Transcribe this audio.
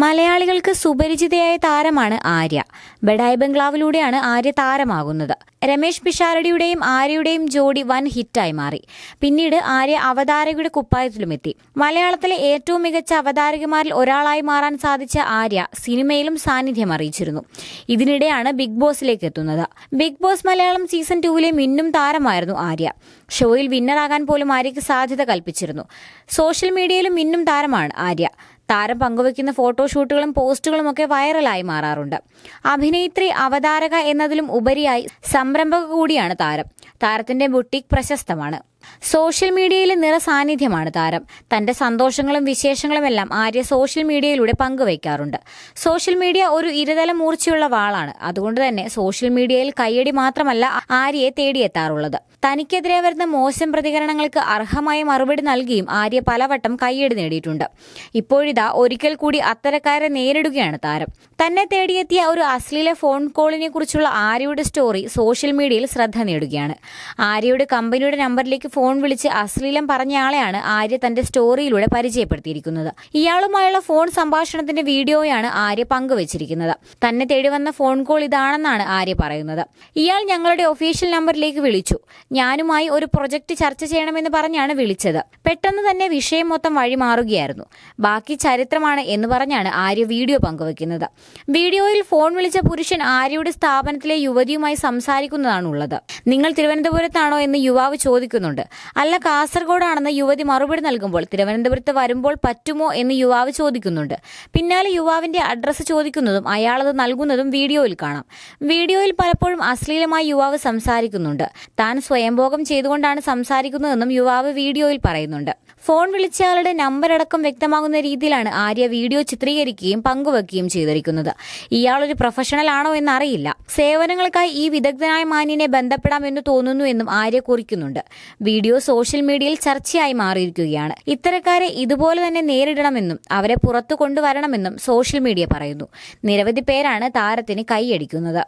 മലയാളികൾക്ക് സുപരിചിതയായ താരമാണ് ആര്യ. ബഡായ് ബംഗ്ലാവിലൂടെയാണ് ആര്യ താരമാകുന്നത്. രമേശ് പിഷാരടിയുടെയും ആര്യയുടെയും ജോഡി വൻ ഹിറ്റായി മാറി. പിന്നീട് ആര്യ അവതാരകയുടെ കുപ്പായത്തിലുമെത്തി. മലയാളത്തിലെ ഏറ്റവും മികച്ച അവതാരകമാരിൽ ഒരാളായി മാറാൻ സാധിച്ച ആര്യ സിനിമയിലും സാന്നിധ്യം അറിയിച്ചിരുന്നു. ഇതിനിടെയാണ് ബിഗ് ബോസിലേക്ക് എത്തുന്നത്. ബിഗ് ബോസ് മലയാളം സീസൺ ടൂവിലെ മിന്നും താരമായിരുന്നു ആര്യ. ഷോയിൽ വിന്നറാകാൻ പോലും ആര്യയ്ക്ക് സാധ്യത കൽപ്പിച്ചിരുന്നു. സോഷ്യൽ മീഡിയയിലും മിന്നും താരമാണ് ആര്യ. താരം പങ്കുവയ്ക്കുന്ന ഫോട്ടോഷൂട്ടുകളും പോസ്റ്റുകളും ഒക്കെ വൈറലായി മാറാറുണ്ട്. അഭിനേത്രി അവതാരക എന്നതിലും ഉപരിയായി സംരംഭക കൂടിയാണ് താരം. താരത്തിന്റെ ബുട്ടിക് പ്രശസ്തമാണ്. സോഷ്യൽ മീഡിയയിലെ നിറസാന്നിധ്യമാണ് താരം. തന്റെ സന്തോഷങ്ങളും വിശേഷങ്ങളുമെല്ലാം ആര്യ സോഷ്യൽ മീഡിയയിലൂടെ പങ്കുവയ്ക്കാറുണ്ട്. സോഷ്യൽ മീഡിയ ഒരു ഇരുതല മൂർച്ചയുള്ള വാളാണ്. അതുകൊണ്ട് തന്നെ സോഷ്യൽ മീഡിയയിൽ കയ്യടി മാത്രമല്ല ആര്യയെ തേടിയെത്താറുള്ളത്. തനിക്കെതിരെ വരുന്ന മോശം പ്രതികരണങ്ങൾക്ക് അർഹമായ മറുപടി നൽകിയും ആര്യ പലവട്ടം കയ്യടി നേടിയിട്ടുണ്ട്. ഇപ്പോഴിതാ ഒരിക്കൽ കൂടി അത്തരക്കാരെ നേരിടുകയാണ് താരം. തന്നെ തേടിയെത്തിയ ഒരു അശ്ലീല ഫോൺ കോളിനെ കുറിച്ചുള്ള ആര്യയുടെ സ്റ്റോറി സോഷ്യൽ മീഡിയയിൽ ശ്രദ്ധ നേടുകയാണ്. ആര്യയുടെ കമ്പനിയുടെ നമ്പറിലേക്ക് ഫോൺ വിളിച്ച് അശ്ലീലം പറഞ്ഞയാളെയാണ് ആര്യ തന്റെ സ്റ്റോറിയിലൂടെ പരിചയപ്പെടുത്തിയിരിക്കുന്നത്. ഇയാളുമായുള്ള ഫോൺ സംഭാഷണത്തിന്റെ വീഡിയോയാണ് ആര്യ പങ്കുവച്ചിരിക്കുന്നത്. തന്നെ തേടി വന്ന ഫോൺ കോൾ ഇതാണെന്നാണ് ആര്യ പറയുന്നത്. ഇയാൾ ഞങ്ങളുടെ ഒഫീഷ്യൽ നമ്പറിലേക്ക് വിളിച്ചു. ഞാനുമായി ഒരു പ്രൊജക്ട് ചർച്ച ചെയ്യണമെന്ന് പറഞ്ഞാണ് വിളിച്ചത്. പെട്ടെന്ന് തന്നെ വിഷയം മൊത്തം വഴിമാറുകയായിരുന്നു ബാക്കി ചരിത്രമാണ് എന്ന് പറഞ്ഞാണ് ആര്യ വീഡിയോ പങ്കുവെക്കുന്നത് വീഡിയോയിൽ ഫോൺ വിളിച്ച പുരുഷൻ ആര്യയുടെ സ്ഥാപനത്തിലെ യുവതിയുമായി സംസാരിക്കുന്നതാണുള്ളത്. നിങ്ങൾ തിരുവനന്തപുരത്താണോ എന്ന് യുവാവ് ചോദിക്കുന്നുണ്ട് അല്ല കാസർഗോഡാണെന്ന് യുവതി മറുപടി നൽകുമ്പോൾ തിരുവനന്തപുരത്ത് വരുമ്പോൾ പറ്റുമോ എന്ന് യുവാവ് ചോദിക്കുന്നുണ്ട്. പിന്നാലെ യുവാവിന്റെ അഡ്രസ്സ് ചോദിക്കുന്നതും അയാളത് നൽകുന്നതും വീഡിയോയിൽ കാണാം. വീഡിയോയിൽ പലപ്പോഴും അശ്ലീലമായി യുവാവ് സംസാരിക്കുന്നുണ്ട്. താൻ സ്വയംഭോഗം ചെയ്തുകൊണ്ടാണ് സംസാരിക്കുന്നതെന്നും യുവാവ് വീഡിയോയിൽ പറയുന്നുണ്ട്. ഫോൺ വിളിച്ചയാളുടെ നമ്പർ അടക്കം വ്യക്തമാകുന്ന രീതിയിലാണ് ആര്യ വീഡിയോ ചിത്രീകരിക്കുകയും പങ്കുവെക്കുകയും ചെയ്തിരിക്കുന്നത്. ഇയാൾ ഒരു പ്രൊഫഷണൽ ആണോ എന്നറിയില്ല. സേവനങ്ങൾക്കായി ഈ വിദഗ്ധനായ മാന്യനെ ബന്ധപ്പെടാമെന്ന് തോന്നുന്നു എന്നും ആര്യ കുറിക്കുന്നുണ്ട്. വീഡിയോ സോഷ്യൽ മീഡിയയിൽ ചർച്ചയായി മാറിയിരിക്കുകയാണ്. ഇത്തരക്കാരെ ഇതുപോലെ തന്നെ നേരിടണമെന്നും അവരെ പുറത്തു കൊണ്ടുവരണമെന്നും സോഷ്യൽ മീഡിയ പറയുന്നു. നിരവധി പേരാണ് താരത്തിന് കൈയടിക്കുന്നത്.